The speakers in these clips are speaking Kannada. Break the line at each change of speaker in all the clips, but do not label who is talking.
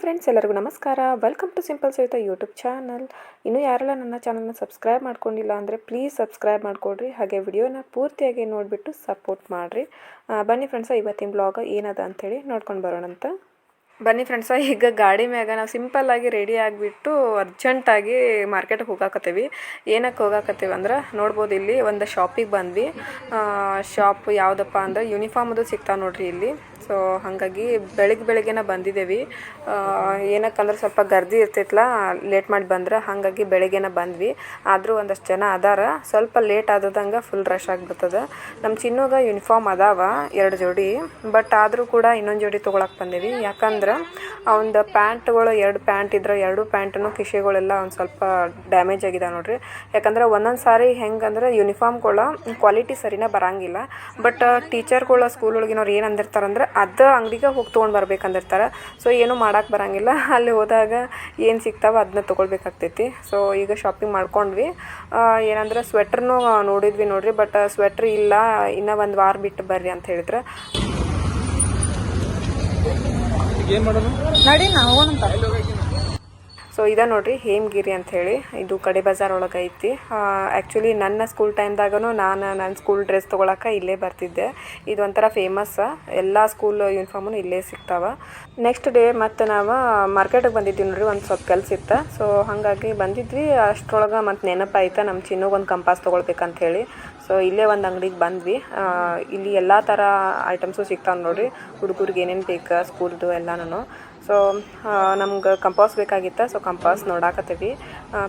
ಫ್ರೆಂಡ್ಸ್ ಎಲ್ಲರಿಗೂ ನಮಸ್ಕಾರ. Welcome to simple Savita YouTube channel ಇನ್ನೂ ಯಾರೆಲ್ಲ ನನ್ನ ಚಾನಲ್ನ ಸಬ್ಸ್ಕ್ರೈಬ್ ಮಾಡ್ಕೊಂಡಿಲ್ಲ ಅಂದರೆ ಪ್ಲೀಸ್ ಸಬ್ಸ್ಕ್ರೈಬ್ ಮಾಡ್ಕೊಳ್ರಿ. ಹಾಗೆ ವಿಡಿಯೋನ ಪೂರ್ತಿಯಾಗಿ ನೋಡಿಬಿಟ್ಟು ಸಪೋರ್ಟ್ ಮಾಡಿರಿ. ಬನ್ನಿ ಫ್ರೆಂಡ್ಸ ಇವತ್ತಿನ ಬ್ಲಾಗ್ ಏನದ ಅಂಥೇಳಿ ನೋಡ್ಕೊಂಡು ಬರೋಣಂತ ಬನ್ನಿ ಫ್ರೆಂಡ್ಸ ಈಗ ಗಾಡಿ ಮ್ಯಾಗ ನಾವು ಸಿಂಪಲ್ಲಾಗಿ ರೆಡಿ ಆಗಿಬಿಟ್ಟು ಅರ್ಜೆಂಟಾಗಿ ಮಾರ್ಕೆಟ್ಗೆ ಹೋಗಾಕತ್ತೀವಿ. ಏನಕ್ಕೆ ಹೋಗಾಕತ್ತೀವಿ ಅಂದ್ರೆ ನೋಡ್ಬೋದು ಇಲ್ಲಿ ಒಂದು ಶಾಪಿಗೆ ಬಂದ್ವಿ. ಶಾಪ್ ಯಾವುದಪ್ಪ ಅಂದ್ರೆ ಯೂನಿಫಾರ್ಮ್ದು ಸಿಗ್ತಾವೆ ನೋಡ್ರಿ ಇಲ್ಲಿ. ಸೊ ಹಾಗಾಗಿ ಬೆಳಿಗ್ಗೆ ಬೆಳಿಗ್ಗೆನ ಬಂದಿದ್ದೇವೆ ಏನಕ್ಕಂದ್ರೆ ಸ್ವಲ್ಪ ಗರ್ದಿ ಇರ್ತೈತಲ್ಲ ಲೇಟ್ ಮಾಡಿ ಬಂದ್ರೆ ಹಾಗಾಗಿ ಬೆಳಿಗ್ಗೆನ ಬಂದ್ವಿ. ಆದರೂ ಒಂದಷ್ಟು ಜನ ಅದಾರ. ಸ್ವಲ್ಪ ಲೇಟ್ ಆದದಂಗೆ ಫುಲ್ ರಶ್ ಆಗಿಬಿಡ್ತದೆ. ನಮ್ಮ ಚಿನ್ನೋಗ ಯೂನಿಫಾರ್ಮ್ ಅದಾವ, ಎರಡು ಜೋಡಿ. ಬಟ್ ಆದರೂ ಕೂಡ ಇನ್ನೊಂದು ಜೋಡಿ ತೊಗೊಳಕ್ಕೆ ಬಂದೇವಿ. ಯಾಕಂದ್ರೆ ಅವಂದು ಪ್ಯಾಂಟ್ಗಳು ಎರಡು ಪ್ಯಾಂಟ್ ಇದ್ರೆ, ಎರಡು ಪ್ಯಾಂಟನ್ನು ಕಿಶೆಗಳೆಲ್ಲ ಒಂದು ಸ್ವಲ್ಪ ಡ್ಯಾಮೇಜ್ ಆಗಿದೆ ನೋಡ್ರಿ. ಯಾಕಂದ್ರೆ ಒಂದೊಂದು ಸಾರಿ ಹೆಂಗಂದ್ರೆ ಯೂನಿಫಾರ್ಮ್ಗಳ ಕ್ವಾಲಿಟಿ ಸರಿನೇ ಬರಂಗಿಲ್ಲ. ಬಟ್ ಟೀಚರ್ಗಳ ಸ್ಕೂಲ್ ಒಳಗಿನವ್ರು ಏನು ಅಂದಿರ್ತಾರಂದ್ರೆ ಅದು ಅಂಗಡಿಗೆ ಹೋಗಿ ತೊಗೊಂಡು ಬರ್ಬೇಕಂದಿರ್ತಾರೆ. ಸೊ ಏನೂ ಮಾಡೋಕೆ ಬರಂಗಿಲ್ಲ. ಅಲ್ಲಿ ಹೋದಾಗ ಏನು ಸಿಗ್ತಾವೆ ಅದನ್ನ ತೊಗೊಳ್ಬೇಕಾಗ್ತೈತಿ. ಸೊ ಈಗ ಶಾಪಿಂಗ್ ಮಾಡ್ಕೊಂಡ್ವಿ. ಏನಂದ್ರೆ ಸ್ವೆಟ್ರನ್ನೂ ನೋಡಿದ್ವಿ ನೋಡ್ರಿ ಬಟ್ ಸ್ವೆಟ್ರ್ ಇಲ್ಲ ಇನ್ನೂ ಒಂದು ವಾರ ಬಿಟ್ಟು ಬರ್ರಿ ಅಂತ ಹೇಳಿದ್ರೆ.
ಏನು ಮಾಡೋದು?
ನಡಿ ನಾವು
ಸೊ ಇದ ನೋಡ್ರಿ, ಹೇಮಗಿರಿ ಅಂತ ಹೇಳಿ ಇದು ಕಡೆ ಬಜಾರ್ ಒಳಗೆ ಐತಿ ಆ್ಯಕ್ಚುಲಿ ನನ್ನ ಸ್ಕೂಲ್ ಟೈಮ್ದಾಗೂ ನಾನು ನನ್ನ ಸ್ಕೂಲ್ ಡ್ರೆಸ್ ತೊಗೊಳಕ್ಕೆ ಇಲ್ಲೇ ಬರ್ತಿದ್ದೆ. ಇದು ಒಂಥರ ಫೇಮಸ್ ಎಲ್ಲ ಸ್ಕೂಲ್ ಯೂನಿಫಾರ್ಮು ಇಲ್ಲೇ ಸಿಗ್ತಾವೆ. ನೆಕ್ಸ್ಟ್ ಡೇ ಮತ್ತು ನಾವು ಮಾರ್ಕೆಟಿಗೆ ಬಂದಿದ್ವಿ ನೋಡ್ರಿ, ಒಂದು ಸ್ವಲ್ಪ ಕೆಲಸ ಇತ್ತು. ಸೊ ಹಾಗಾಗಿ ಬಂದಿದ್ವಿ. ಅಷ್ಟ್ರೊಳಗೆ ಮತ್ತು ನೆನಪಾಯ್ತು ನಮ್ಮ ಚಿನ್ನಗೆ ಒಂದು ಕಂಪಾಸ್ ತೊಗೊಳ್ಬೇಕಂತ ಹೇಳಿ ಸೊ ಇಲ್ಲೇ ಒಂದು ಅಂಗಡಿಗೆ ಬಂದ್ವಿ. ಇಲ್ಲಿ ಎಲ್ಲ ಥರ ಐಟಮ್ಸು ಸಿಗ್ತಾವೆ ನೋಡ್ರಿ. ಹುಡುಗರಿಗೆ ಏನೇನು ಬೇಕು ಸ್ಕೂಲ್ದು ಎಲ್ಲನೂ ಸೊ ನಮ್ಗೆ ಕಂಪಾಸ್ ಬೇಕಾಗಿತ್ತು. ಸೊ ಕಂಪಾಸ್ ನೋಡಾಕತ್ತೀವಿ.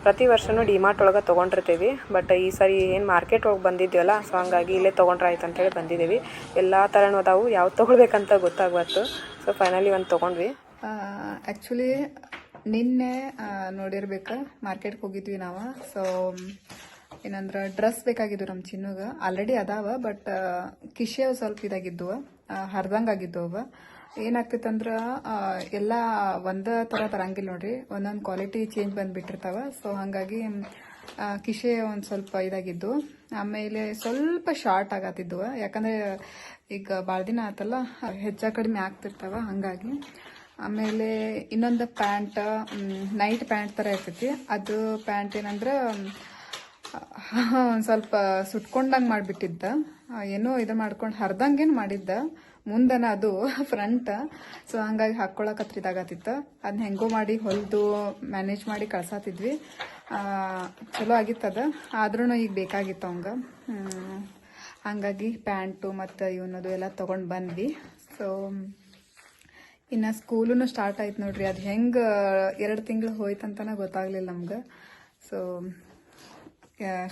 ಪ್ರತಿ ವರ್ಷವೂ ಡಿಮಾರ್ಟ್ ಒಳಗೆ ತೊಗೊಂಡಿರ್ತೀವಿ. ಬಟ್ ಈ ಸರಿ ಏನು ಮಾರ್ಕೆಟ್ ಹೋಗಿ ಬಂದಿದ್ದೀವಲ್ಲ ಸೊ ಹಂಗಾಗಿ ಇಲ್ಲೇ ತೊಗೊಂಡ್ರೆ ಆಯ್ತು ಅಂತೇಳಿ ಬಂದಿದ್ದೀವಿ. ಎಲ್ಲ ಥರನೂ ಅದಾವು ಯಾವ್ದು ತೊಗೊಳ್ಬೇಕಂತ ಗೊತ್ತಾಗ್ಬಾರ್ದು ಸೊ ಫೈನಲಿ ಒಂದು ತೊಗೊಂಡ್ವಿ.
ಆ್ಯಕ್ಚುಲಿ ನಿನ್ನೆ ನೋಡಿರ್ಬೇಕು ಮಾರ್ಕೆಟ್ಗೆ ಹೋಗಿದ್ವಿ ನಾವು. ಸೊ ಏನಂದ್ರೆ ಡ್ರೆಸ್ ಬೇಕಾಗಿದ್ದು ನಮ್ಮ ಚಿನ್ನಗ. ಆಲ್ರೆಡಿ ಅದಾವ ಬಟ್ ಕಿಶೆ ಸ್ವಲ್ಪ ಇದಾಗಿದ್ದವು ಹರ್ದಂಗೆ ಆಗಿದ್ವು ಅವ ಏನಾಗ್ತೈತಂದ್ರೆ ಎಲ್ಲ ಒಂದ ತರ ಬರಂಗಿಲ್ಲ ನೋಡ್ರಿ. ಒಂದೊಂದು ಕ್ವಾಲಿಟಿ ಚೇಂಜ್ ಬಂದ್ಬಿಟ್ಟಿರ್ತಾವ. ಸೊ ಹಾಗಾಗಿ ಕಿಶೆ ಒಂದು ಸ್ವಲ್ಪ ಇದಾಗಿದ್ದು. ಆಮೇಲೆ ಸ್ವಲ್ಪ ಶಾರ್ಟ್ ಆಗತ್ತಿದ್ವು ಯಾಕಂದ್ರೆ, ಈಗ ಭಾಳ ದಿನ ಆತಲ್ಲ, ಹೆಚ್ಚ ಕಡಿಮೆ ಆಗ್ತಿರ್ತಾವ, ಹಾಗಾಗಿ. ಆಮೇಲೆ ಇನ್ನೊಂದು ಪ್ಯಾಂಟ್ ನೈಟ್ ಪ್ಯಾಂಟ್ ಥರ ಇರ್ತೈತಿ. ಅದು ಪ್ಯಾಂಟ್ ಏನಂದ್ರೆ ಒಂದು ಸ್ವಲ್ಪ ಸುಟ್ಕೊಂಡಂಗೆ ಮಾಡಿಬಿಟ್ಟಿದ್ದ. ಏನೋ ಇದು ಮಾಡ್ಕೊಂಡು ಹರ್ದಂಗೇನು ಮಾಡಿದ್ದ. ಮುಂದನ ಅದು ಫ್ರಂಟ್ ಸೊ ಹಂಗಾಗಿ ಹಾಕ್ಕೊಳಕತ್ರ ಇದಾಗತ್ತಿತ್ತು ಅದನ್ನ ಹೆಂಗೋ ಮಾಡಿ ಹೊಲಿದು ಮ್ಯಾನೇಜ್ ಮಾಡಿ ಕಳ್ಸಾತಿದ್ವಿ. ಚಲೋ ಆಗಿತ್ತದ ಆದ್ರೂ ಈಗ ಬೇಕಾಗಿತ್ತು ಅವಂಗ. ಹಂಗಾಗಿ ಪ್ಯಾಂಟು ಮತ್ತು ಇವನದು ಎಲ್ಲ ತೊಗೊಂಡು ಬಂದ್ವಿ. ಸೊ ಇನ್ನು ಸ್ಕೂಲೂ ಸ್ಟಾರ್ಟ್ ಆಯ್ತು ನೋಡ್ರಿ. ಅದು ಹೆಂಗೆ, ಎರಡು ತಿಂಗಳು ಹೋಯ್ತಂತನ ಗೊತ್ತಾಗ್ಲಿಲ್ಲ ನಮ್ಗೆ. ಸೊ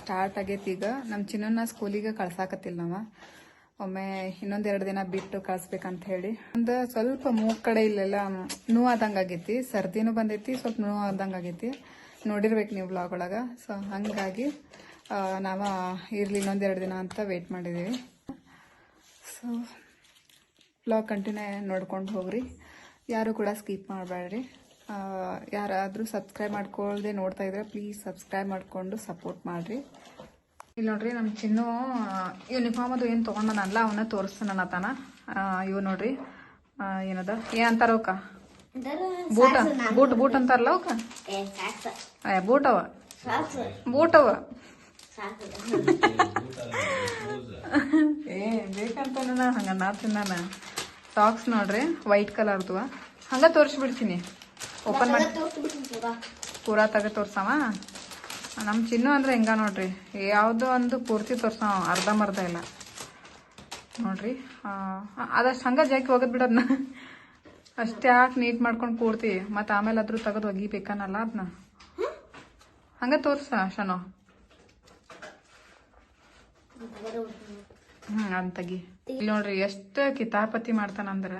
ಸ್ಟಾರ್ಟ್ ಆಗೈತಿ ಈಗ. ನಮ್ಮ ಚಿನ್ನನ ಸ್ಕೂಲಿಗೆ ಕಳ್ಸಾಕತ್ತಿಲ್ಲ ನಾವು ಒಮ್ಮೆ ಇನ್ನೊಂದೆರಡು ದಿನ ಬಿಟ್ಟು ಕಳ್ಸ್ಬೇಕಂತ ಹೇಳಿ. ಒಂದು ಸ್ವಲ್ಪ ಮೂಗ್ ಕಡೆ ಇಲ್ಲೆಲ್ಲ ನೋವಾದಂಗೆ ಆಗೈತಿ. ಸರ್ದಿನೂ ಬಂದೈತಿ, ಸ್ವಲ್ಪ ನೋವು ಆದಂಗೆ ಆಗೈತಿ. ನೋಡಿರ್ಬೇಕು ನೀವು ಬ್ಲಾಗ್ ಒಳಗೆ. ಸೊ ಹಂಗಾಗಿ ನಾವು ಇರ್ಲಿ ಇನ್ನೊಂದೆರಡು ದಿನ ಅಂತ ವೇಟ್ ಮಾಡಿದ್ದೀವಿ ಸೊ ಬ್ಲಾಗ್ ಕಂಟಿನ್ಯೂ ನೋಡ್ಕೊಂಡು ಹೋಗ್ರಿ. ಯಾರು ಕೂಡ ಸ್ಕಿಪ್ ಮಾಡಬೇಡ್ರಿ ಯಾರಾದರೂ ಸಬ್ಸ್ಕ್ರೈಬ್ ಮಾಡ್ಕೊಳ್ಳದೆ ನೋಡ್ತಾ ಇದ್ರೆ ಪ್ಲೀಸ್ ಸಬ್ಸ್ಕ್ರೈಬ್ ಮಾಡಿಕೊಂಡು ಸಪೋರ್ಟ್ ಮಾಡಿರಿ. ಇಲ್ಲಿ ನೋಡ್ರಿ ನಮ್ಮ ಚಿನ್ನು ಯೂನಿಫಾರ್ಮ್ ಅದು ಏನು ತೊಗೊಂಡನಲ್ಲ ಅವನ್ನ ತೋರಿಸ್ತಾನ ತಾನ ಇವು ನೋಡ್ರಿ. ಏನದ? ಏ ಏನಂತಾರ ಅವಕ್ಕ? ಬೂಟ ಬೂಟ್ ಬೂಟ್ ಅಂತಾರಲ್ಲ ಅವಕ್ಕ? ಬೂಟ್ ಅವ ಬೂಟ್ ಅವ ಏ ಬೇಕಂತ ಹಂಗ ನಾ ತಿನ್ನಾನ. ಸಾಕ್ಸ್ ನೋಡ್ರಿ ವೈಟ್ ಕಲರ್ದು ಹಂಗ ತೋರಿಸ್ಬಿಡ್ತೀನಿ ಓಪನ್ ಮಾಡಿ ಪೂರಾ. ತೆಗೆ ತೋರ್ಸವ? ನಮ್ಮ ಚಿನ್ನು ಅಂದ್ರೆ ಹೆಂಗ ನೋಡ್ರಿ? ಯಾವುದೋ ಒಂದು ಪೂರ್ತಿ ತೋರ್ಸವ ಅರ್ಧಂಬರ್ಧ ಇಲ್ಲ ನೋಡ್ರಿ ಅದಷ್ಟು ಹಂಗ ಜಾಕಿ ಹೋಗದ್ ಬಿಡೋದ್ನ? ಅಷ್ಟೇ ಯಾಕೆ ನೀಟ್ ಮಾಡ್ಕೊಂಡು ಪೂರ್ತಿ ಮತ್ತೆ ಆಮೇಲೆ ಅದ್ರ ತೆಗೆದು ಒಗಿಬೇಕನ್ನಲ್ಲ ಅದನ್ನ ಹಂಗೆ ತೋರ್ಸ ಶನೋ. ಹ್ಮ್ ಅದ್ ತೆಗಿ. ಇಲ್ಲಿ ನೋಡ್ರಿ ಎಷ್ಟು ಕಿತಾಪತಿ ಮಾಡ್ತಾನಂದ್ರ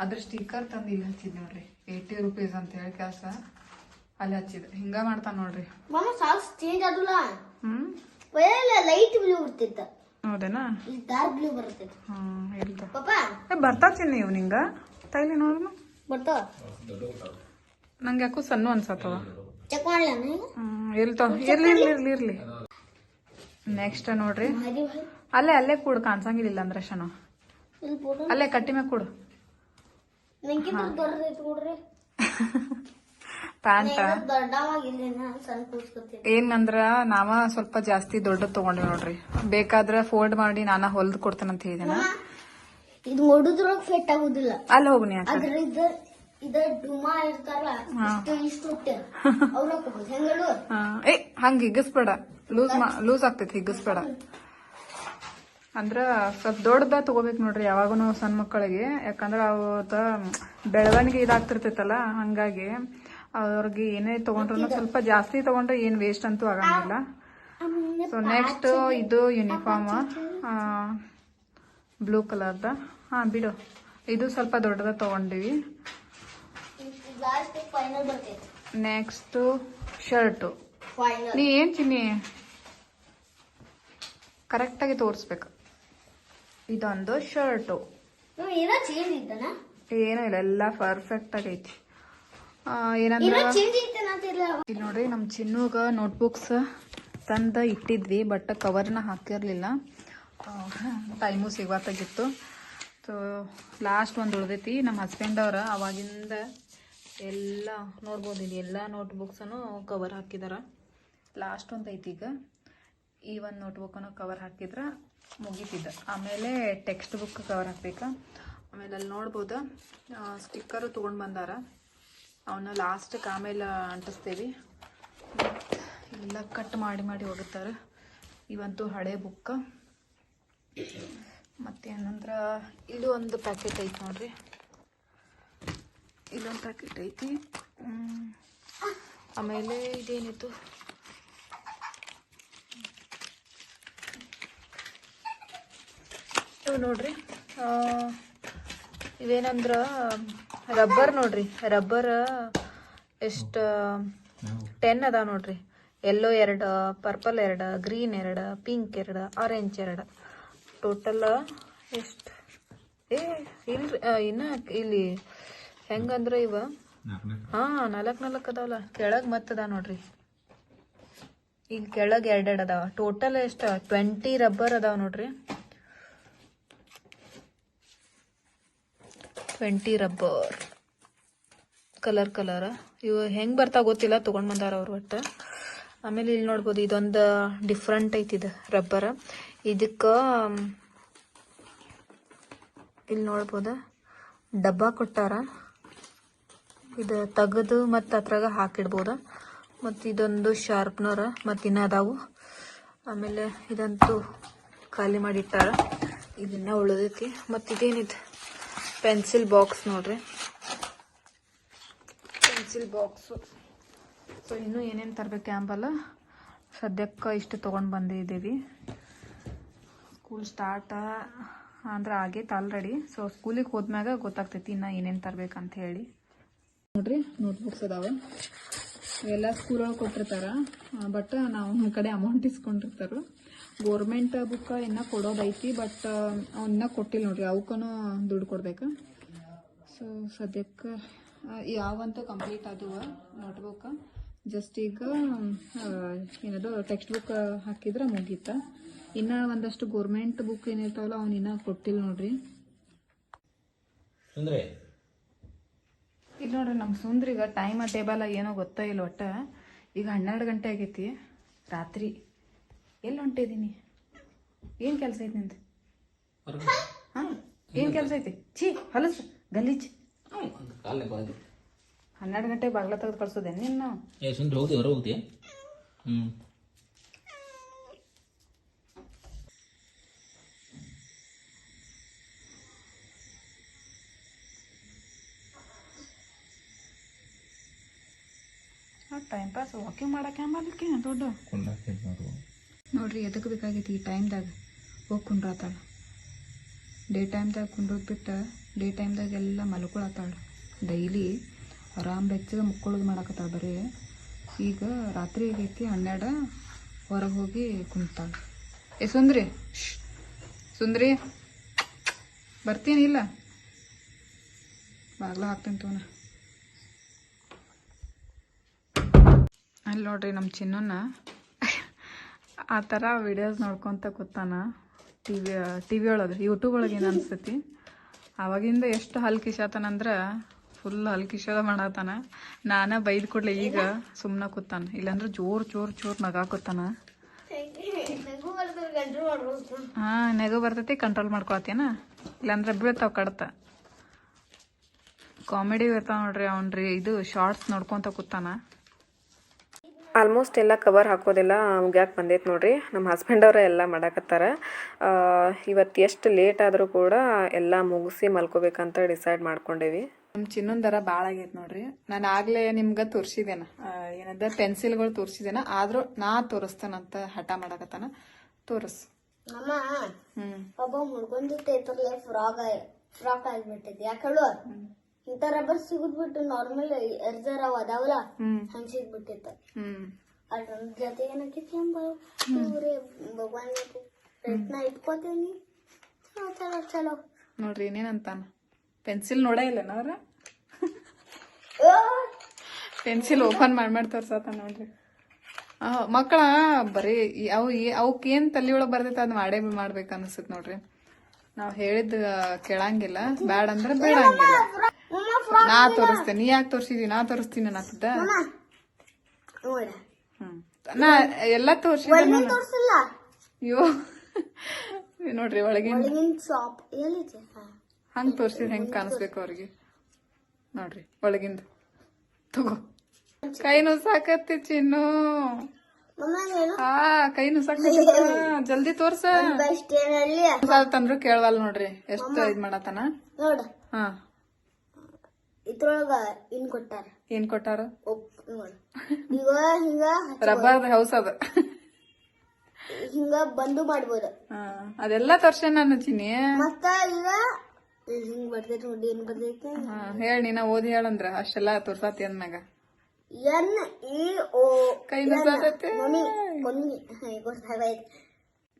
ಅದ್ರ ಸ್ಟಿಕ್ಕರ್ ತಂದು ಇಲ್ಲಿ ಹಚ್ಚಿದ್ ನೋಡ್ರಿ ಏಯ್ಟಿ ರುಪೀಸ್ ಅಂತ ಹೇಳಿ ಕೆಲಸ. ಅಲ್ಲಿ ಹಚ್ಚಿದ್. ಹಿಂಗ ಮಾಡ್ತಾನ ನೋಡ್ರಿ.
ಮಾಮ ಸಾಕ್ಸ್ ಚೇಂಜ್ ಆದಲ್ಲ
ಹ್ಮ್.
ಒಳ್ಳೆ ಲೈಟ್ ಬ್ಲೂ ಬರ್ತಿತ್ತ
ಹೌದೇನಾ?
ಇಲ್ಲಿ ಡಾರ್ಕ್ ಬ್ಲೂ ಬರ್ತೈತಿ.
ಹ್ಮ್ ಇಲ್ದ
ಪಾಪ
ಏ ಬರ್ತಾ ಚಿನ್ನಿ ಇವ್ ನಿಂಗ ತೈಲಿ ನೋಡ್ನು
ಬರ್ತಾವ
ನಂಗೆ ಯಾಕೋ ಸಣ್ಣ ಅನ್ಸತ್ತವ.
ಚೆಕ್ ಮಾಡ್ಲ
ಹ್ಮ್ ಇಲ್ತೋ ಇರ್ಲಿ ಇರ್ಲಿ ಇರ್ಲಿ ಇರ್ಲಿ. ನೆಕ್ಸ್ಟ್ ನೋಡ್ರಿ. ಅಲ್ಲೇ ಅಲ್ಲೇ ಕೂಡು ಕಾಣ್ಸಂಗಿಲ್ಲ ಅಂದ್ರೆ ಶನ ಅಲ್ಲೇ ಕಟ್ಟಿ ಮ್ಯಾಗ ಕೂಡು.
ನಂಗಿಂತ ದೊಡ್ಡದೈತಿ ನೋಡ್ರಿ.
ಪ್ಯಾಂಟ
ದೊಡ್ಡವಾಗಿಲ್ಲ ಸಣ್ಣ ಕೂಸ್ಕೊತೀನಿ
ಏನಂದ್ರ ನಾವ ಸ್ವಲ್ಪ ಜಾಸ್ತಿ ದೊಡ್ಡ ತಗೊಂಡಿವಿ ನೋಡ್ರಿ. ಬೇಕಾದ್ರ ಫೋಲ್ಡ್ ಮಾಡಿ ನಾನ ಹೊಲ್ದ್ ಕೊಡ್ತೇನಂತ ಹೇಳಿದೆನ.
ಇದು ಫಿಟ್ ಆಗುದಿಲ್ಲ.
ಅಲ್ಲಿ ಹೋಗ್ನಿ ಯಾಕ
ಅದ್ರ ಇದ ಇದ ಡುಮಾ ಇರ್ತಾರಲ್ಲ ಇಷ್ಟು ಇಷ್ಟು ಹುಟ್ಟೆ ಅವ್ರ ಹಾಕೋಬಹುದು
ಏ ಹಂಗ ಹಿಗ್ಗಿಸ್ಬೇಡ. ಲೂಸ್ ಲೂಸ್ ಆಗ್ತೈತಿ ಹಿಗ್ಗಿಸ್ಬೇಡ. ಅಂದ್ರ ಸ್ವಲ್ಪ ದೊಡ್ಡದ ತಗೋಬೇಕು ನೋಡ್ರಿ ಯಾವಾಗನು ಸಣ್ಣ ಮಕ್ಕಳಿಗೆ. ಯಾಕಂದ್ರ ಅವತ್ತ ಬೆಳವಣಿಗೆ ಇದಾಗ್ತಿರ್ತೈತಲ್ಲ ಹಂಗಾಗಿ ಅವ್ರಿಗೆ ಏನೇ ತಗೊಂಡ್ರು ಸ್ವಲ್ಪ ಜಾಸ್ತಿ ತಗೊಂಡ್ರೆ ಏನ್ ವೇಸ್ಟ್ ಅಂತೂ ಆಗಂಗಿಲ್ಲ. ಸೊ ನೆಕ್ಸ್ಟ್ ಇದು ಯೂನಿಫಾರ್ಮ್ ಬ್ಲೂ ಕಲರ್ದ ಹಾ ಬಿಡು. ಇದು ಸ್ವಲ್ಪ ದೊಡ್ಡದ ತಗೊಂಡಿವಿ. ನೆಕ್ಸ್ಟು ಶರ್ಟು ನೀ ಏನ್ ಚಿನ್ನಿ? ಕರೆಕ್ಟಾಗಿ ತೋರಿಸ್ಬೇಕು. ಇದೊಂದು ಶರ್ಟು.
ಏನೋ ಚೇಂಜ್ ಇದ್ದಾನ
ಏನೂ ಇಲ್ಲ ಎಲ್ಲ ಪರ್ಫೆಕ್ಟ್ ಆಗೈತಿ ಏನಂದ್ರೆ ಇಲ್ಲಿ ನೋಡ್ರಿ ನಮ್ಮ ಚಿನ್ನುಗ ನೋಟ್ಬುಕ್ಸ್ ತಂದ ಇಟ್ಟಿದ್ವಿ ಬಟ್ ಕವರ್ನ ಹಾಕಿರ್ಲಿಲ್ಲ. ಟೈಮು ಸಿಗತ್ತಾಗಿತ್ತು ಸೊ ಲಾಸ್ಟ್ ಒಂದು ಉಳ್ದೈತಿ ನಮ್ಮ ಹಸ್ಬೆಂಡ್ ಅವರ ಅವಾಗಿಂದ ಎಲ್ಲ ನೋಡ್ಬೋದು ಇಲ್ಲಿ ಎಲ್ಲ ನೋಟ್ಬುಕ್ಸನ್ನು ಕವರ್ ಹಾಕಿದಾರ. ಲಾಸ್ಟ್ ಒಂದು ಐತಿ ಈಗ. ಈ ಒಂದು ನೋಟ್ಬುಕ್ಕನ್ನು ಕವರ್ ಹಾಕಿದ್ರೆ ಮುಗೀತಿದ್ದ ಆಮೇಲೆ ಟೆಕ್ಸ್ಟ್ ಬುಕ್ ಕವರ್ ಹಾಕ್ಬೇಕು? ಆಮೇಲೆ ಅಲ್ಲಿ ನೋಡ್ಬೋದು? ಸ್ಟಿಕ್ಕರು ತೊಗೊಂಡು ಬಂದಾರ. ಅವನ್ನ ಲಾಸ್ಟಿಗೆ ಆಮೇಲೆ ಅಂಟಿಸ್ತೀವಿ. ಎಲ್ಲ ಕಟ್ ಮಾಡಿ ಮಾಡಿ ಹೋಗುತ್ತಾರೆ. ಇವಂತೂ ಹಳೆ ಬುಕ್ ಮತ್ತೇನಂದ್ರೆ, ಇದು ಒಂದು ಪ್ಯಾಕೆಟ್ ಐತಿ ನೋಡ್ರಿ. ಇಲ್ಲೊಂದು ಪ್ಯಾಕೆಟ್ ಐತಿ. ಆಮೇಲೆ ಇದೇನಿತ್ತು? ಇವು ನೋಡ್ರಿ. ಇವೇನಂದ್ರ ರಬ್ಬರ್ ನೋಡ್ರಿ. ರಬ್ಬರ್ ಎಷ್ಟು ಟೆನ್ ಅದಾವ ನೋಡ್ರಿ. ಎಲ್ಲೋ ಎರಡು ಪರ್ಪಲ್ ಎರಡು ಗ್ರೀನ್ ಎರಡು ಪಿಂಕ್ ಎರಡು ಆರೆಂಜ್ ಎರಡು. ಟೋಟಲ್ ಎಷ್ಟು? ಏ, ಇಲ್ರಿ ಇನ್ನ ಇಲ್ಲಿ ಹೆಂಗಂದ್ರ ಇವ? ಹಾ, ನಾಲ್ಕು ನಾಲ್ಕು ಅದಾವಲ್ಲ. ಕೆಳಗ್ ಮತ್ತದ ನೋಡ್ರಿ. ಇಲ್ಲಿ ಕೆಳಗ್ ಎರಡೆರಡು ಅದಾವ. ಟೋಟಲ್ ಎಷ್ಟು? ಟ್ವೆಂಟಿ ರಬ್ಬರ್ ಅದಾವ ನೋಡ್ರಿ. ಟ್ವೆಂಟಿ ರಬ್ಬರ್ ಕಲರ್ ಕಲರ್ ಇವು ಹೆಂಗೆ ಬರ್ತಾ ಗೊತ್ತಿಲ್ಲ, ತೊಗೊಂಡು ಬಂದಾರ ಅವ್ರು ಒಟ್ಟು. ಆಮೇಲೆ ಇಲ್ಲಿ ನೋಡ್ಬೋದು ಇದೊಂದು ಡಿಫ್ರೆಂಟ್ ಐತಿ ಇದು ರಬ್ಬರ್ ಇದಕ್ಕೆ ಇಲ್ಲಿ ನೋಡ್ಬೋದು ಡಬ್ಬ ಕೊಟ್ಟಾರ. ಇದು ತೆಗೆದು ಮತ್ತು ಅದ್ರಾಗ ಹಾಕಿಡ್ಬೋದು. ಮತ್ತು ಇದೊಂದು ಶಾರ್ಪ್ನರ ಮತ್ತು ಇನ್ನೂ ಅದಾವು ಆಮೇಲೆ ಇದಂತೂ ಖಾಲಿ ಮಾಡಿಟ್ಟಾರ. ಇದನ್ನ ಉಳಿದೈತಿ. ಮತ್ತು ಇದೇನಿದೆ? ಪೆನ್ಸಿಲ್ ಬಾಕ್ಸ್ ನೋಡ್ರಿ. Pencil box. ಸೊ ಇನ್ನೂ ಏನೇನು ತರಬೇಕು ಕ್ಯಾಂಪಲ್ಲ ಸದ್ಯಕ್ಕೆ ಇಷ್ಟು ತೊಗೊಂಡು ಬಂದಿದ್ದೀವಿ. ಸ್ಕೂಲ್ ಸ್ಟಾರ್ಟ ಅಂದ್ರೆ ಆಗೈತೆ ಆಲ್ರೆಡಿ ಸೊ ಸ್ಕೂಲಿಗೆ ಹೋದ್ಮ್ಯಾಗ ಗೊತ್ತಾಗ್ತೈತಿ ಇನ್ನು ಏನೇನು ತರ್ಬೇಕಂತ ಹೇಳಿ. ನೋಡ್ರಿ ನೋಟ್ಬುಕ್ಸ್ ಅದಾವ. ಎಲ್ಲ ಸ್ಕೂಲೊಳಗೆ ಕೊಟ್ಟಿರ್ತಾರ. ಬಟ್ ನಾವು ಕಡೆ ಅಮೌಂಟ್ ಇಸ್ಕೊಂಡಿರ್ತಾರ. ಗೋರ್ಮೆಂಟ್ ಬುಕ್ ಇನ್ನ ಕೊಡೋದೈತಿ ಬಟ್ ಅವನ್ನ ಕೊಟ್ಟಿಲ್ಲ ನೋಡ್ರಿ. ಅವಕ್ಕೂ ದುಡ್ಡು ಕೊಡ್ಬೇಕು? ಸೊ ಸದ್ಯಕ್ಕೆ ಯಾವಂತೂ ಕಂಪ್ಲೀಟ್ ನೋಟ್ ನೋಟ್ಬುಕ್ ಜಸ್ಟ್ ಈಗ ಏನದು ಟೆಕ್ಸ್ಟ್ ಬುಕ್ ಹಾಕಿದ್ರೆ ಮುಗೀತ. ಇನ್ನ ಒಂದಷ್ಟು ಗೋರ್ಮೆಂಟ್ ಬುಕ್ ಏನಿರ್ತಾವಲ್ಲ ಅವ್ನು ಇನ್ನ ಕೊಟ್ಟಿಲ್ಲ ನೋಡ್ರಿ.
ಅಂದ್ರೆ
ಇಲ್ಲಿ ನೋಡ್ರಿ ನಮ್ಮ ಸುಂದ್ರಿಗ ಟೈಮ್ ಟೇಬಲ್ ಏನೋ ಗೊತ್ತೇ ಇಲ್ಲ ಒಟ್ಟ. ಈಗ ಹನ್ನೆರಡು ಗಂಟೆ ಆಗೈತಿ ರಾತ್ರಿ. ಎಲ್ಲಿ ಹೊಂಟಿದ್ದೀನಿ ಏನು ಕೆಲಸ ಐತಿ ನಿಂದು? ಹಾಂ ಏನು ಕೆಲಸ ಐತಿ? ಛೀ ಹಲಸು ಗಲೀಜ್. ಹನ್ನೆರಡು ಗಂಟೆ ಬಾಗ್ಲ ತೆಗೆದು ಕಳ್ಸೋದೇನು ನಿನ್ನ?
ಏ ಸುಂದ್ರ ಹೋಗ್ತಿ ಹೊರ ಹೋಗ್ತಿ? ಹ್ಞೂ
ಟೈಮ್ ಪಾಸ್ ವಾಕಿಂಗ್ ಮಾಡಕ್ಕೆ ಮಾಡಲಿಕ್ಕೆ ದೊಡ್ಡ. ನೋಡ್ರಿ ಎದಕ್ಕೆ ಬೇಕಾಗೈತಿ ಈ ಟೈಮ್ದಾಗ ಹೋಗಿ ಕುಂಡ್ರಾತಾಳ ಡೇ ಟೈಮ್ದಾಗ ಕುಂಡ್ರೋದು ಬಿಟ್ಟು ಡೇ ಟೈಮ್ದಾಗ ಎಲ್ಲ ಮಲ್ಕೊಳತ್ತಾಳ ಡೈಲಿ ಆರಾಮ್ ಬೆಚ್ಚಗೆ ಮುಕ್ಕೊಳ್ಳೋದು ಮಾಡಾಕತ್ತಾಳೆ ಬರೀ. ಈಗ ರಾತ್ರಿ ಆಗೈತಿ, ಹನ್ನೆರಡು ಹೊರಗೆ ಹೋಗಿ ಕುಂತಾಳ. ಏ ಸುಂದ್ರಿ ಸುಂದ್ರಿ. ಸುಂದ್ರಿ ಬರ್ತೀನಿಲ್ಲ ಬಾಗ್ಲ ಹಾಕ್ತೀನಿ ತೋನ. ಅಲ್ಲಿ ನೋಡ್ರಿ ನಮ್ಮ ಚಿನ್ನನ. ಆ ಥರ ವಿಡಿಯೋಸ್ ನೋಡ್ಕೊತ ಕೂತಾನ ಟಿ ವಿ ಟಿ ವಿ ಒಳಗೆ ಯೂಟ್ಯೂಬ್ ಒಳಗೆ ಏನು ಅನಿಸ್ತೈತಿ? ಆವಾಗಿಂದ ಎಷ್ಟು ಹಲ್ ಕಿಶಾತನಂದ್ರೆ ಫುಲ್ ಹಲ್ಕಿಶದ ಮಾಡತ್ತಾನ ನಾನ ಬೈದ್ ಕೊಡ್ಲಿ ಈಗ ಸುಮ್ಮನೆ ಕೂತಾನ. ಇಲ್ಲಾಂದ್ರೆ ಜೋರು ಜೋರು, ಜೋರ್
ನಗಾ ಕೂತಾನ.
ಹಾಂ, ನೆಗ ಬರ್ತೈತಿ ಕಂಟ್ರೋಲ್ ಮಾಡ್ಕೊಳತ್ತೇನ? ಇಲ್ಲಾಂದ್ರೆ ಬೀಳ್ತಾವ ಕಡತ. ಕಾಮಿಡಿ ಇರ್ತಾವ ನೋಡ್ರಿ ರೀ ಇದು ಶಾರ್ಟ್ಸ್ ನೋಡ್ಕೊತ ಕೂತಾನ.
ಆಲ್ಮೋಸ್ಟ್ ಎಲ್ಲ ಕವರ್ ಹಾಕೋದೆಲ್ಲ ಮುಗ್ಯಾಕೆ ಬಂದೈತೆ ನೋಡ್ರಿ. ನಮ್ಮ ಹಸ್ಬೆಂಡ್ ಅವರೇ ಎಲ್ಲ ಮಾಡಾಕತ್ತಾರ. ಇವತ್ತು ಎಷ್ಟು ಲೇಟ್ ಆದರೂ ಕೂಡ ಎಲ್ಲ ಮುಗಿಸಿ ಮಲ್ಕೋಬೇಕಂತ ಡಿಸೈಡ್ ಮಾಡ್ಕೊಂಡೇವಿ.
ನಮ್ಮ ಚಿನ್ನೊಂದರ ದರ ಭಾಳ ಆಗೈತೆ ನೋಡ್ರಿ. ನಾನು ಆಗ್ಲೇ ನಿಮ್ಗೆ ತೋರ್ಸಿದೇನ. ಆ, ಏನದ ಪೆನ್ಸಿಲ್ಗಳು ತೋರ್ಸಿದೇನ. ಆದರೂ ನಾ ತೋರಿಸ್ತೇನಂತ ಹಠ ಮಾಡಾಕತ್ತಾನ. ತೋರಿಸ್.
ಹ್ಞೂ ಫ್ರಾಕ್ ಯಾಕೆ ಇಂಥ ರಬ್ಬರ್ ಸಿಗುದ್ಬಿಟ್ಟು ನಾರ್ಮಲ್ ಎರ್ಜರ್ ಅವ ಅದಾವಲ್ಲ ಹಂಗ ಸಿಗ್ಬಿಟ್ಟಿತ್ತ. ಅದ್ರ ಜೊತೆ ಏನಾಕೈತಿ ಎಂಬ ಇವ್ರೆ ಭಗವಾನ್ ಪ್ರಯತ್ನ ಇಟ್ಕೋತೀನಿ. ಚಲೋ ಚಲೋ ಚಲೋ.
ನೋಡ್ರಿ ಏನೇನಂತಾನ ಪೆನ್ಸಿಲ್ ನೋಡೇ ಇಲ್ಲ ಅವ್ರ? ಪೆನ್ಸಿಲ್ ಓಪನ್ ಮಾಡಿ ಮಾಡಿ ತೋರ್ಸತ್ತ ನೋಡ್ರಿ. ಮಕ್ಕಳ ಬರೀ ಅವು ಈ- ಅವಕ್ ಏನ್ ತಲೆ ಒಳಗೆ ಬರ್ತೈತೆ ಅದ್ ಮಾಡೇ ಮಾಡ್ಬೇಕು ಅನಿಸುತ್ತೆ ನೋಡ್ರಿ. ನಾವ್ ಹೇಳಿದ್ ಕೇಳಂಗಿಲ್ಲ. ಬ್ಯಾಡ ಅಂದ್ರೆ ಬೇಡಂಗಿಲ್ಲ. ನಾ ತೋರಿಸ್ತೇನೆ ನೀ ಯಾಕೆ ತೋರಿಸಿದ್ವಿ ನಾ ತೋರಿಸ್ತೀನಿ ಅನ್ನತ್ತಿದ್ದ ನಾ ಎಲ್ಲ ತೋರ್ಸಿದ
ತೋರ್ಸಿಲ್ಲ?
ಅಯ್ಯೋ. ನೋಡ್ರಿ ಒಳಗಿನ
ಶಾಪ್ ಎಲ್ಲಿದೆ.
ಹಂಗ್ ತೋರ್ಸಿದ್ ಹೆಂಗ್ ಕಾಣಿಸ್ಬೇಕು ಅವ್ರಿಗೆ? ನೋಡ್ರಿ ಒಳಗಿಂದ. ತಗೋ. ಕೈ ನುಸಾಕತ್ತಿ ಚಿನ್ನು. ಹಾ ಕೈ ಸಾಕತ್ತಿ ಜಲ್ದಿ ತೋರ್ಸ. ತಂದ್ರು ಕೇಳವಲ್ ನೋಡ್ರಿ ಎಷ್ಟು ಇದ್
ಮಾಡತ್ತಾನ?
ಹಾ.
ಇದ್ರೊಳಗ ಇನ್ ಕೊಟ್ಟಾರ?
ಏನ್ ಕೊಟ್ಟಾರ?
ಈಗ ಹಿಂಗ
ರಬ್ಬರ್ ಹೌಸ್ ಅದ.
ಹಿಂಗ ಬಂದು ಮಾಡ್ಬೋದ.
ಆ ಅದೆಲ್ಲ ತೋರ್ಸ ನಾನು ಚಿನ್ನಿ.
ಮತ್ತ ಈಗ ಹಿಂಗ್ ಬರ್ತೈತಿ ನೋಡಿ ಏನ್ ಬರ್ತೈತಿ
ಹಾ ಹೇಳಿ ನೀನ ಓದಿ ಹೇಳಂದ್ರ ಅಷ್ಟೆಲ್ಲ ತೋರ್ಸಾತಿ ಅಂದ್ಮ್ಯಾಗ
ಎನ್ ಇ ಓ
ಕೈ ನುಸಾಕತ್ತಿ
ಮಮ್ಮಿ ಮಮ್ಮಿ ಗೊತ್ತಾಗೈತಿ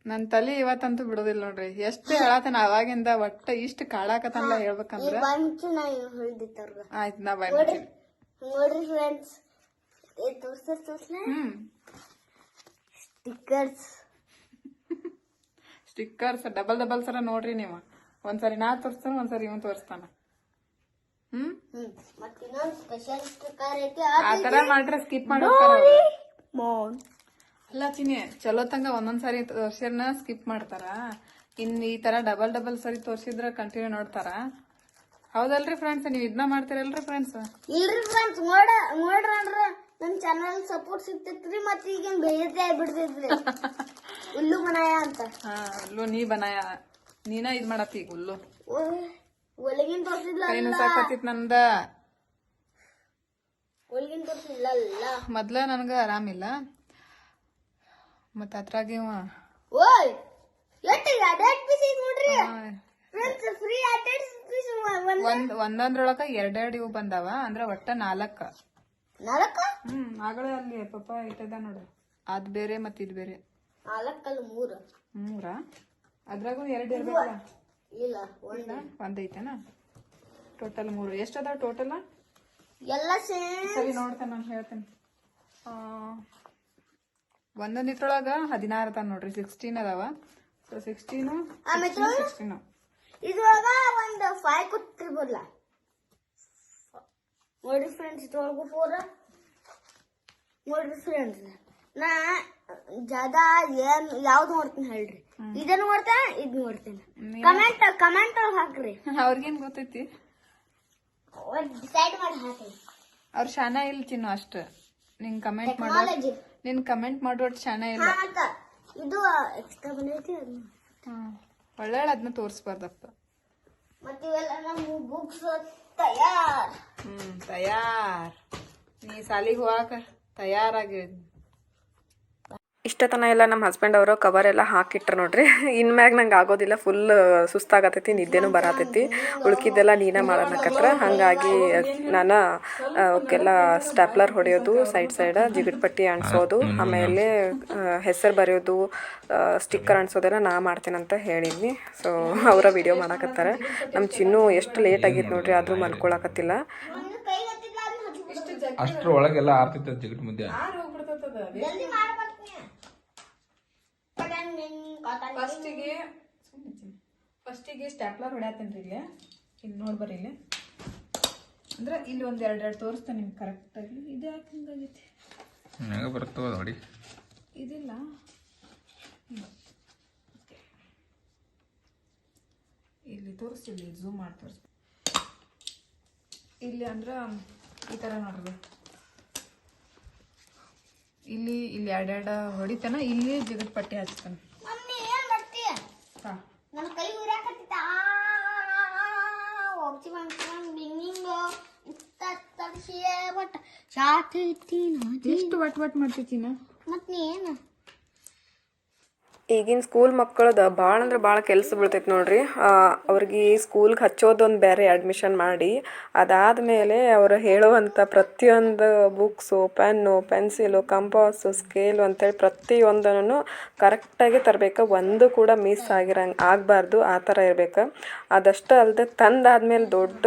ನನ್ ತಲೆ ಇವತ್ತಂತೂ ಬಿಡೋದಿಲ್ಲ ನೋಡ್ರಿ. ಎಷ್ಟು ಹೇಳತನ ಅವಾಗಿಂದ ಒಟ್ಟ ಇಷ್ಟ ಕಾಳಾಕತ್ತಲ್ಲ ಹೇಳ್ಬೇಕಂದ್ರ.
ಬಂಚು ನಾ ಹೇಳ್ದಿತ್ತವ್ರಗ
ಆಯ್ತು ನಾ ಬಾಯ್
ನೋಡ್ರಿ ನೋಡ್ರಿ ಫ್ರೆಂಡ್ಸ್ ತೋರ್ಸ ತೋರ್ಸ್ಲ?
Hmm.
Stickers
stickers double double ಸರ ನೋಡ್ರಿ ನೀವು. ಒಂದ್ಸರಿ ನಾ ತೋರಿಸ್ತಾನ ಒಂದ್ಸರಿ ಇವನ್ ತೋರಿಸ್ತಾನ. ಹ್ಮ್?
ಹ್ಮ್ ಮತ್ತ ಇನ್ನೊಂದ್ ಸ್ಪೆಷಲ್ ಸ್ಟಿಕ್ಕರ್ ಐತಿ.
ಆ ತರ ಮಾಡ್ರೆ ಸ್ಕಿಪ್ ಮಾಡಿ
ಮೋನ್
ಅಲ್ಲ ಚಿನಿ ಚಲೋ ತಂಗ ಒಂದೊಂದ್ ಸಾರಿ ತೋರ್ಸಿರ್ನ ಸ್ಕಿಪ್ ಮಾಡ್ತಾರ. ಇನ್ ಈ ತರ ಡಬಲ್ ಡಬಲ್ ಸರಿ ತೋರ್ಸಿದ್ರ ಕಂಟಿನ್ಯೂ ನೋಡ್ತಾರ. ಹೌದಲ್ರಿ ಫ್ರೆಂಡ್ಸ್ ನೀವ್ ಇದನ್ನ ಮಾಡ್ತೀರಲ್ರಿ ಫ್ರೆಂಡ್ಸ್
ಇಲ್ರಿ ಫ್ರೆಂಡ್ಸ್ ನೋಡ ನೋಡ್ರ ನಮ್ ಚಾನಲ್ ಸಪೋರ್ಟ್ ಸಿಗ್ತೈತ್ರಿ ಮತ್ ಈಗ ಬೇಜಾರ್ ಆಗ್ಬಿಡ್ತೈತ್ರಿ. ಹುಲ್ಲು ಬನಾಯ ಅಂತ.
ಹಾ ಹುಲ್ಲು ನೀ ಬನಾಯ ನೀನ ಇದ್ ಮಾಡತ್ತಿ ಈಗ ಹುಲ್ಲು
ಒಳಗಿನ ತೋರ್ಸಿದ್ಲ
ಕೈ ನುಸಾಕತ್ತಿತ್ ನಂದ.
ಒಳಗಿನ ತೋರ್ಸಿಲ್ಲ
ಮೊದ್ಲ ನನ್ಗ ಆರಾಮಿಲ್ಲ. ಮತ್ತ ಅದ್ರಾಗ ಇವ.
ಓಯ್ ಎಷ್ಟು ಎರಡೆರಡು ಪೀಸ್ ನೋಡ್ರಿ? ಫ್ರೆಂಡ್ಸ್ ಫ್ರೀ ಎರಡೆರಡು ಪೀಸ್ ಒಂದ್
ಒಂದ್ ಒಂದೊಂದ್ರೊಳಗ ಎರಡೆರಡು ಇವು ಬಂದಾವ ಅಂದ್ರ ಒಟ್ಟ ನಾಲ್ಕ
ನಾಲ್ಕ
ಹ್ಮ್ ಆಗಲೇ ಅಲ್ಲಿ ಪಪ್ಪ ಇಟ್ಟದ ನೋಡು. ಅದ್ ಬೇರೆ ಮತ್ ಇದ್ ಬೇರೆ.
ನಾಲ್ಕಲ್ಲ ಮೂರು.
ಮೂರ? ಅದ್ರಾಗೂ ಎರಡು ಇರ್ಬೇಕಲ್ಲ.
ಇಲ್ಲ ಒಂದ್
ಒಂದ್ ಟೋಟಲ್ ಮೂರು. ಎಷ್ಟು ಅದಾವ ಟೋಟಲ್
ಎಲ್ಲ
ಸರಿ ನೋಡ್ತೇನೆ ನಾನು ಹೇಳ್ತೇನೆ. ಆ, ಒಂದೊಂದ್ ಇದ್ರೊಳಗ ಹದಿನಾರು ಅದಾವ ನೋಡ್ರಿ ಸಿಕ್ಸ್ಟೀನ್ ಅದಾವ. ಸೊ ಸಿಕ್ಸ್ಟೀನು ಸಿಕ್ಸ್ಟೀನು
ಇದ್ರೊಳಗ ಒಂದ್ ಫೈವ್ ಕೊಟ್ಟಿರ್ಬೋದಲ್ಲ ನೋಡಿ ಫ್ರೆಂಡ್ಸ್ ಇದ್ರೊಳಗು ಫೋರ್ ನೋಡ್ರಿ ಫ್ರೆಂಡ್ಸ್ ನಾ ಜಾದಾ ಏನ್ ಯಾವ್ದು ನೋಡ್ತೀನಿ ಹೇಳ್ರಿ. ಇದನ್ನ ನೋಡ್ತೇನೆ ಇದ್ ನೋಡ್ತೇನೆ. ಕಮೆಂಟ್ ಕಮೆಂಟ್ ಒಳಗ್ ಹಾಕ್ರಿ.
ಅವ್ರಿಗೇನ್ ಗೊತ್ತೈತಿ?
ಡಿಸೈಡ್ ಮಾಡಿ ಹಾಕ್ರಿ.
ಅವ್ರ ಶಾನ ಇಲ್ ಚಿನ್ನು ಅಷ್ಟ. ನಿಂಗ್ ಕಮೆಂಟ್ ಮಾಡೋ. ನಿನ್ ಕಮೆಂಟ್ ಮಾಡೋ ಶಾನ ಇಲ್ಲ.
ಇದು ಎಕ್ಸ್ಟ್ರಾ ಬಂದೈತಿ
ಒಳ್ಳೆ ಅದನ್ನ ತೋರಿಸ್ಬಾರ್ದಪ್ಪ.
ಮತ್ತೆ ಇವೆಲ್ಲ ನಮ್ಮ ಬುಕ್ಸ್ ತಯಾರ್.
ಹ್ಮ್ ತಯಾರ್. ನೀ ಸಾಲಿಗೆ ಹೋಗಾಕ ತಯಾರಾಗಿ
ಇಷ್ಟತನ ಎಲ್ಲ ನಮ್ಮ ಹಸ್ಬೆಂಡ್ ಅವರು ಕವರ್ ಎಲ್ಲ ಹಾಕಿಟ್ರು ನೋಡ್ರಿ. ಇನ್ಮ್ಯಾಗ ನಂಗೆ ಆಗೋದಿಲ್ಲ ಫುಲ್ ಸುಸ್ತಾಗತೈತಿ ನಿದ್ದೆನೂ ಬರತೈತಿ. ಉಳ್ಕಿದ್ದೆಲ್ಲ ನೀನೇ ಮಾಡೋಣಕತ್ರ ಹಾಗಾಗಿ ನಾನು ಅವಕ್ಕೆಲ್ಲ ಸ್ಟ್ಯಾಪ್ಲರ್ ಹೊಡೆಯೋದು ಸೈಡ್ ಸೈಡ ಜಿಗಿಟ್ಪಟ್ಟಿ ಅಣಿಸೋದು ಆಮೇಲೆ ಹೆಸರು ಬರೆಯೋದು ಸ್ಟಿಕ್ಕರ್ ಅಣಿಸೋದೆಲ್ಲ ನಾ ಮಾಡ್ತೇನಂತ ಹೇಳಿದ್ನಿ. ಸೊ ಅವರ ವಿಡಿಯೋ ಮಾಡಕತ್ತಾರೆ. ನಮ್ಮ ಚಿನ್ನು ಎಷ್ಟು ಲೇಟ್ ಆಗಿತ್ತು ನೋಡ್ರಿ ಆದರೂ ಮಲ್ಕೊಳಕತ್ತಿಲ್ಲ.
ಅಷ್ಟರೊಳಗೆಲ್ಲ ಜಿಗಿಟ್ ಆರ್ತಿತ್ತ ಜಿಗಟ್ ಮುದ್ದೆ
ಜಲ್ದಿ ಮಾಡ್ಬರ್ತೀನಿ ಪಟನ್ ಮಿನ್ ಕಾಟನ್
ಫಸ್ಟಿಗೆ ಫಸ್ಟಿಗೆ ಸ್ಟ್ಯಾಪ್ಲರ್ ಹೊಡ್ಯಾತೇನ್ರಿ ಇಲ್ಲಿ. ಇಲ್ಲಿ ನೋಡ್ಬರಿ ಇಲ್ಲಿ. ಅಂದ್ರೆ ಇಲ್ಲಿ ಒಂದ್ ಎರಡ್ ಎರಡು ತೋರಿಸ್ತಾನೆ ನಿಮ್ಗೆ ಕರೆಕ್ಟಾಗಿ ಇದು ಯಾಕೆ ಹಿಂಗಾಗೈತಿ?
ಹೆಂಗ ಬರ್ತವ ನೋಡಿ
ಇದಿಲ್ಲ. ಇಲ್ಲಿ ತೋರಿಸ್ತಿಲ್ಲ ಝೂಮ್ ಮಾಡಿ ತೋರಿಸ್ ಇಲ್ಲಿ ಅಂದ್ರೆ ಈ ಥರ ನೋಡ್ರಿ. ಇಲ್ಲಿ ಇಲ್ಲಿ ಎರಡೆರಡು ಹೊಡಿತಾನ ಇಲ್ಲಿ ಜಿಗಟ್ ಪಟ್ಟಿ ಹಚ್ತಾನ.
ಮಾಡ್ತೀಯ
ಹಾ
ನನ್ನ ಕೈ ಉರಿಯಾಕತ್ತಿತ್ತ ಒಬ್ಸಿ ಬಂದ್ ಬಿಂಗಿಂಗ್ ತರ್ಸಿಯೇ ಬಟ್ ಶಾತಿ
ಎಷ್ಟು ವಟ್ ವಟ್ ಮಾಡ್ತಿದ್ದೀನ?
ಮತ್ ನೀ ಏನು?
ಈಗಿನ ಸ್ಕೂಲ್ ಮಕ್ಕಳದ ಭಾಳ ಅಂದ್ರೆ ಭಾಳ ಕೆಲಸ ಬೀಳ್ತೈತೆ ನೋಡ್ರಿ. ಅವ್ರಿಗೆ ಸ್ಕೂಲ್ಗೆ ಹಚ್ಚೋದೊಂದು ಬೇರೆ ಅಡ್ಮಿಷನ್ ಮಾಡಿ ಅದಾದಮೇಲೆ ಅವರು ಹೇಳುವಂಥ ಪ್ರತಿಯೊಂದು books pen pencil compass scale ಅಂತೇಳಿ ಪ್ರತಿಯೊಂದನ್ನು ಕರೆಕ್ಟಾಗಿ ತರಬೇಕು. ಒಂದು ಕೂಡ ಮಿಸ್ ಆಗಿರಂಗೆ, ಆಗಬಾರ್ದು, ಆ ಥರ ಇರಬೇಕು. ಅದಷ್ಟು ಅಲ್ಲದೆ ತಂದಾದ್ಮೇಲೆ ದೊಡ್ಡ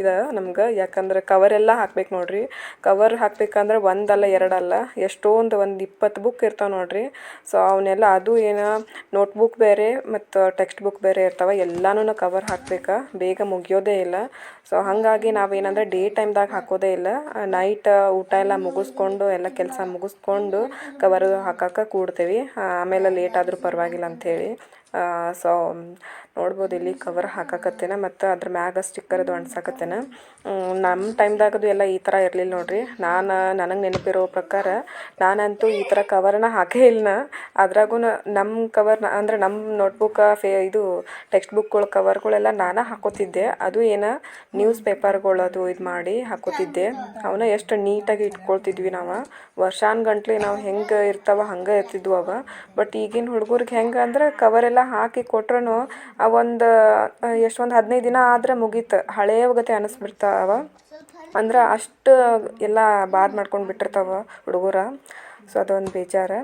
ಇದು ನಮ್ಗೆ, ಯಾಕಂದ್ರೆ ಕವರ್ ಎಲ್ಲ ಹಾಕ್ಬೇಕು ನೋಡ್ರಿ. ಕವರ್ ಹಾಕ್ಬೇಕಂದ್ರೆ ಒಂದಲ್ಲ ಎರಡಲ್ಲ, ಎಷ್ಟೊಂದು ಒಂದು ಇಪ್ಪತ್ತು ಬುಕ್ ಇರ್ತಾವೆ ನೋಡ್ರಿ. ಸೊ ಅವನ್ನೆಲ್ಲ ಅದು ಏನು ನೋಟ್ಬುಕ್ ಬೇರೆ ಮತ್ತು ಟೆಕ್ಸ್ಟ್ ಬುಕ್ ಬೇರೆ ಇರ್ತಾವೆ ಎಲ್ಲನೂ ಕವರ್ ಹಾಕ್ಬೇಕು? ಬೇಗ ಮುಗಿಯೋದೇ ಇಲ್ಲ. ಸೊ ಹಾಗಾಗಿ ನಾವೇನಂದ್ರೆ ಡೇ ಟೈಮ್ದಾಗ ಹಾಕೋದೇ ಇಲ್ಲ. ನೈಟ್ ಊಟ ಎಲ್ಲ ಮುಗಿಸ್ಕೊಂಡು, ಎಲ್ಲ ಕೆಲಸ ಮುಗಿಸ್ಕೊಂಡು ಕವರ್ ಹಾಕಕ್ಕೆ ಕೂಡ್ತೀವಿ. ಆಮೇಲೆ ಲೇಟ್ ಆದರೂ ಪರವಾಗಿಲ್ಲ ಅಂಥೇಳಿ. ಸೊ ನೋಡ್ಬೋದು ಇಲ್ಲಿ ಕವರ್ ಹಾಕಕತ್ತೇನ ಮತ್ತು ಅದ್ರ ಮ್ಯಾಗ ಸ್ಟಿಕ್ಕರ್ದು ಅಣ್ಸಾಕತ್ತೇನ ನಮ್ಮ ಟೈಮ್ದಾಗದು ಎಲ್ಲ ಈ ಥರ ಇರಲಿಲ್ಲ ನೋಡ್ರಿ. ನಾನು, ನನಗೆ ನೆನಪಿರೋ ಪ್ರಕಾರ ನಾನಂತೂ ಈ ಥರ ಕವರ್ನ ಹಾಕೇ ಇಲ್ಲ ಅದ್ರಾಗೂ ನಮ್ಮ ಕವರ್ನ ಅಂದರೆ ನಮ್ಮ ನೋಟ್ಬುಕ್ ಫೇ, ಇದು ಟೆಕ್ಸ್ಟ್ ಬುಕ್ಗಳ ಕವರ್ಗಳೆಲ್ಲ ನಾನೇ ಹಾಕೋತಿದ್ದೆ. ಅದು ಏನು ನ್ಯೂಸ್ ಪೇಪರ್ಗಳದು ಇದು ಮಾಡಿ ಹಾಕೋತಿದ್ದೆ. ಅವನ್ನ ಎಷ್ಟು ನೀಟಾಗಿ ಇಟ್ಕೊಳ್ತಿದ್ವಿ ನಾವು. ವರ್ಷಾನ್ಗಂಟ್ಲೆ ನಾವು ಹೆಂಗೆ ಇರ್ತಾವ ಹಂಗೆ ಇರ್ತಿದ್ವು ಅವ. ಬಟ್ ಈಗಿನ ಹುಡುಗರಿಗೆ ಹೆಂಗೆ ಅಂದ್ರೆ ಕವರೆಲ್ಲ ಹಾಕಿ ಕೊಟ್ರೂ ಆ ಒಂದು ಎಷ್ಟೊಂದು ಹದಿನೈದು ದಿನ ಆದರೆ ಮುಗೀತು. ಹಳೆಯವಗತೆ ಅನಿಸ್ಬಿಡ್ತಾವ. ಅಂದ್ರೆ ಅಷ್ಟು ಎಲ್ಲ ಬಾದ್ ಮಾಡ್ಕೊಂಡು ಬಿಟ್ಟಿರ್ತಾವ ಹುಡುಗರ. ಸೊ ಅದೊಂದು ಬೇಜಾರು.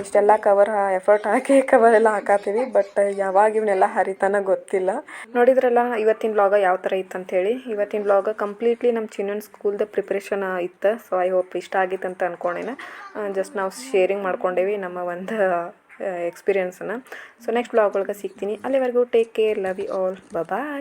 ಇಷ್ಟೆಲ್ಲ ಕವರ್ ಎಫರ್ಟ್ ಹಾಕಿ ಕವರ್ ಎಲ್ಲ ಹಾಕಾತೀವಿ ಬಟ್ ಯಾವಾಗ ಇವನ್ನೆಲ್ಲ ಹರಿತಾನ ಗೊತ್ತಿಲ್ಲ. ನೋಡಿದ್ರಲ್ಲ, ಇವತ್ತಿನ ಬ್ಲಾಗ ಯಾವ ಥರ ಇತ್ತು ಅಂತೇಳಿ. ಇವತ್ತಿನ ಬ್ಲಾಗ ಕಂಪ್ಲೀಟ್ಲಿ ನಮ್ಮ ಚಿನ್ನನ್ ಸ್ಕೂಲ್ದ ಪ್ರಿಪ್ರೇಷನ್ ಇತ್ತು. ಸೊ ಐ ಹೋಪ್ ಇಷ್ಟ ಆಗಿತ್ತು ಅಂತ ಅನ್ಕೊಂಡೆನ ಜಸ್ಟ್ ನಾವು ಶೇರಿಂಗ್ ಮಾಡ್ಕೊಂಡೇವಿ ನಮ್ಮ ಒಂದು ಎಕ್ಸ್ಪೀರಿಯನ್ಸನ್ನು ಸೊ ನೆಕ್ಸ್ಟ್ ಬ್ಲಾಗ್ ಒಳಗೆ ಸಿಗ್ತೀನಿ. ಅಲ್ಲಿವರೆಗೂ take care love you all bye